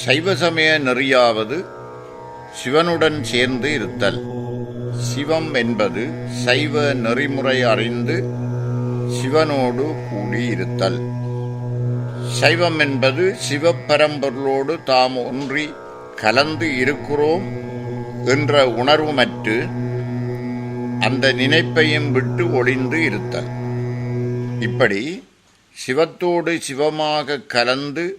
சைவ சமய நெறியாவது சிவனுடன் சேர்ந்து இருத்தல். சிவம் என்பது சைவ நெறிமுறை அறிந்து சிவனோடு கூடி இருத்தல். சைவம் என்பது சிவப்பரம்பொருளோடு தாம் ஒன்றி கலந்து இருக்கிறோம் என்ற உணர்வுமற்று அந்த நினைப்பையும் விட்டு ஒளிந்து இருத்தல். இப்படி சிவத்தோடு சிவமாக கலந்து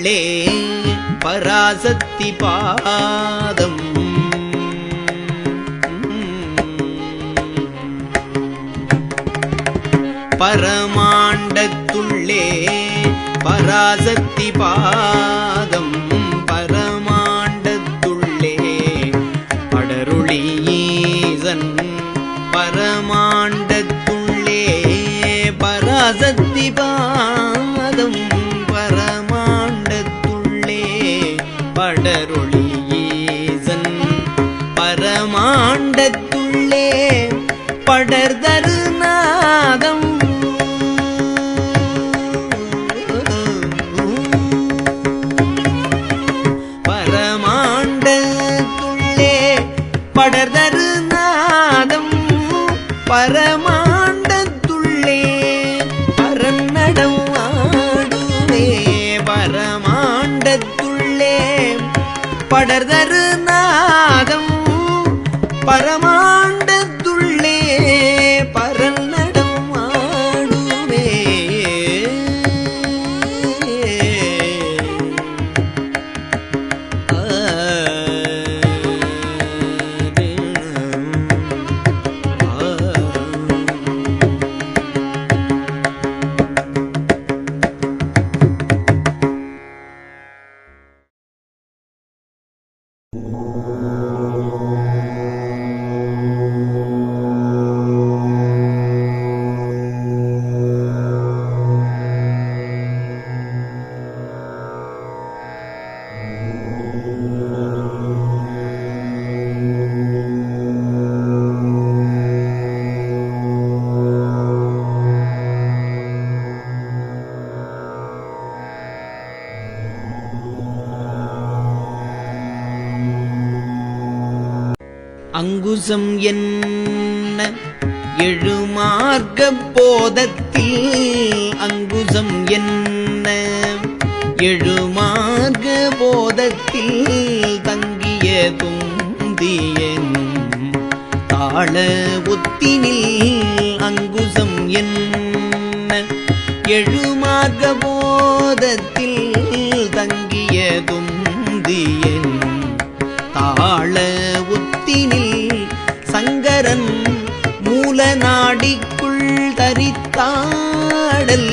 உள்ளே பராசக்தி பாதம். பரமாண்டத்துள்ளே பராசக்தி பாதம். படர்தரு நாதம் பரமாண்டத்துள்ளே பரநடம் ஆடுவே பரமாண்டத்துள்ளே படர்தரு அங்குசம் என்ன? எழுமார்க்க போதத்தில் அங்குசம் என்ன? எழுமார்க்க போதத்தில் தங்கிய துந்தியனும் தாழ ஒத்தினில் அங்குசம் என்ன? எழுமார்க்க போதத்தில் தங்கிய துந்தியனும் சங்கரன் மூல நாடிக்குள் தரித்தாடல்.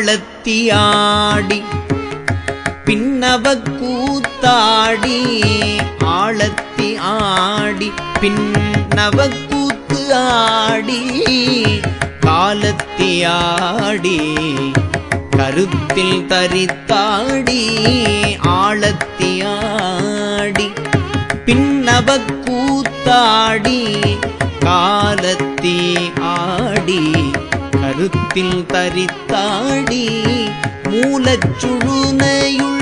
ஆழத்தியாடி பின்னவ கூத்தாடி ஆழத்தி ஆடி பின்னவ கூத்து ஆடி காலத்தியாடி கருத்தில் தரித்தாடி ஆழத்தியாடி பின்னவ கூத்தாடி காலத்தி ஆடி கருத்தில் தரித்தாடி மூலச்சுழுனையுள்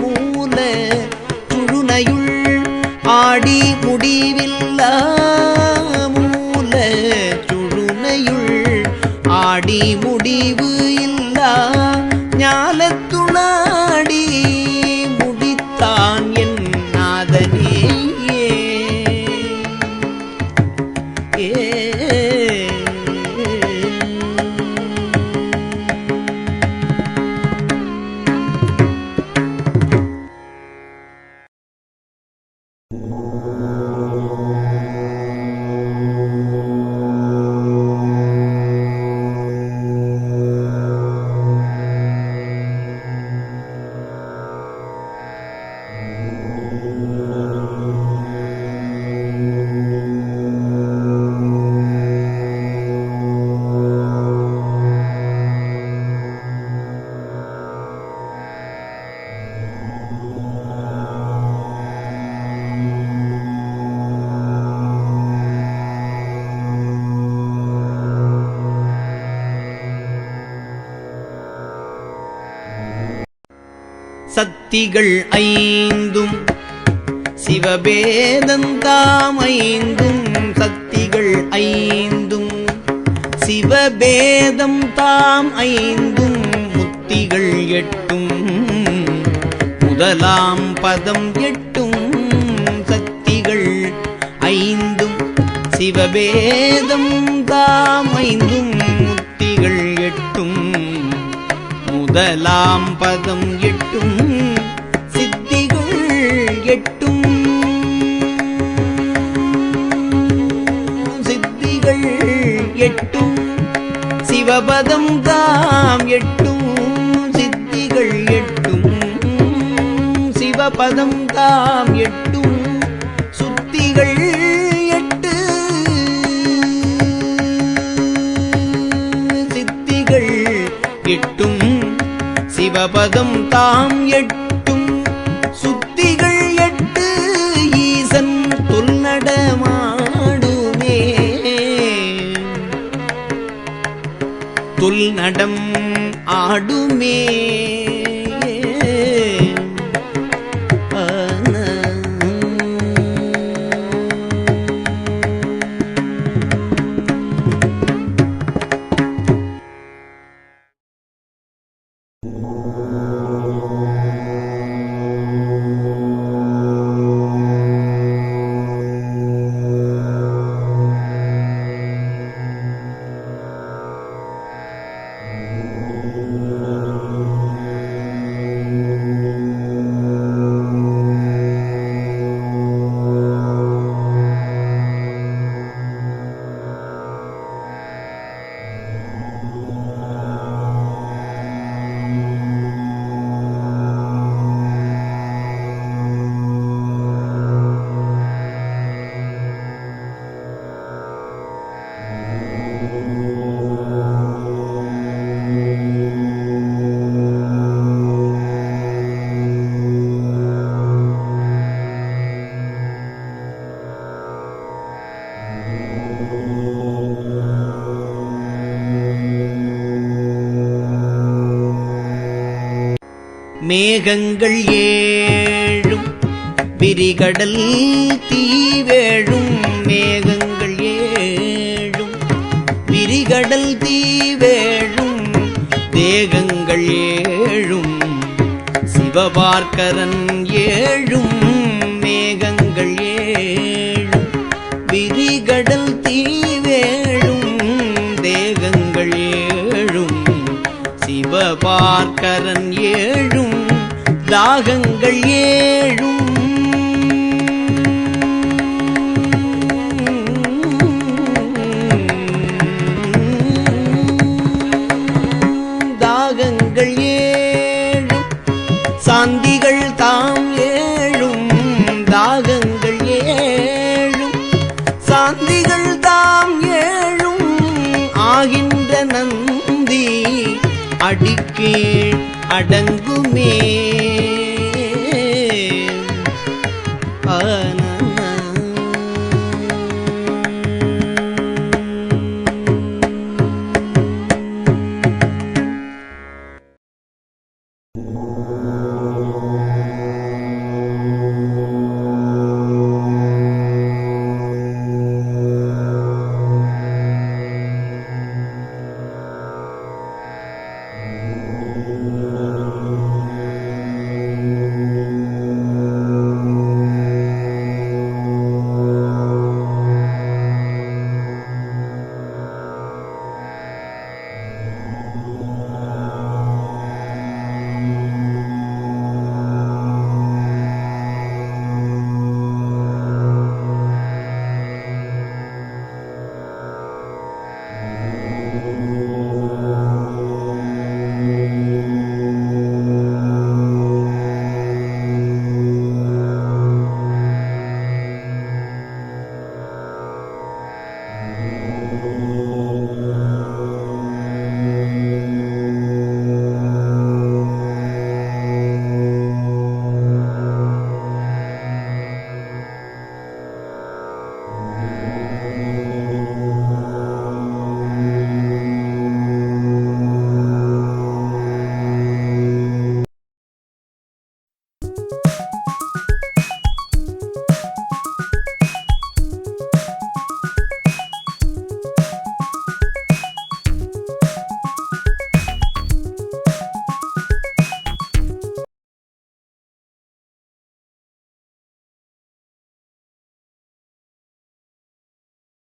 மூல சுழுனையுள் ஆடி முடிவில்லா. மூல சுழுனையுள் ஆடி முடிவு சக்திகள் ஐந்தும் சிவபேதந்தாம் ஐந்தும் சக்திகள் ஐந்தும் சிவபேதம் தாம் ஐந்தும் முத்திகள் எட்டும் முதலாம் பதம் எட்டும் சக்திகள் ஐந்தும் சிவபேதம் தாம் ஐந்தும் முத்திகள் எட்டும் முதலாம் பதம் சிவபதம் தாம் எட்டும் சித்திகள் எட்டும். சிவபதம் தாம் எட்டும் சுத்திகள் எட்டு. சித்திகள் எட்டும் சிவபதம் தாம் எட்டும். நடம் ஆடுமே. மேகங்கள் ஏழும் விரிகடல் தீவேழும் மேகங்கள் ஏழும் விரிகடல் தீவேழும் தேகங்கள் ஏழும் சிவபார்க்கரன் ஏழும் மேகங்கள் ஏழும் விரிகடல் தீவேழும் தேகங்கள் ஏழும் சிவபார்க்கரன் யாகங்கள் ஏழும். தாகங்கள் ஏழும் சாந்திகள் தாம் ஏழும். தாகங்கள் ஏழும் சாந்திகள் தாம் ஏழும். ஆகின்ற நந்தி அடிக்கீழ் அடங்குமே.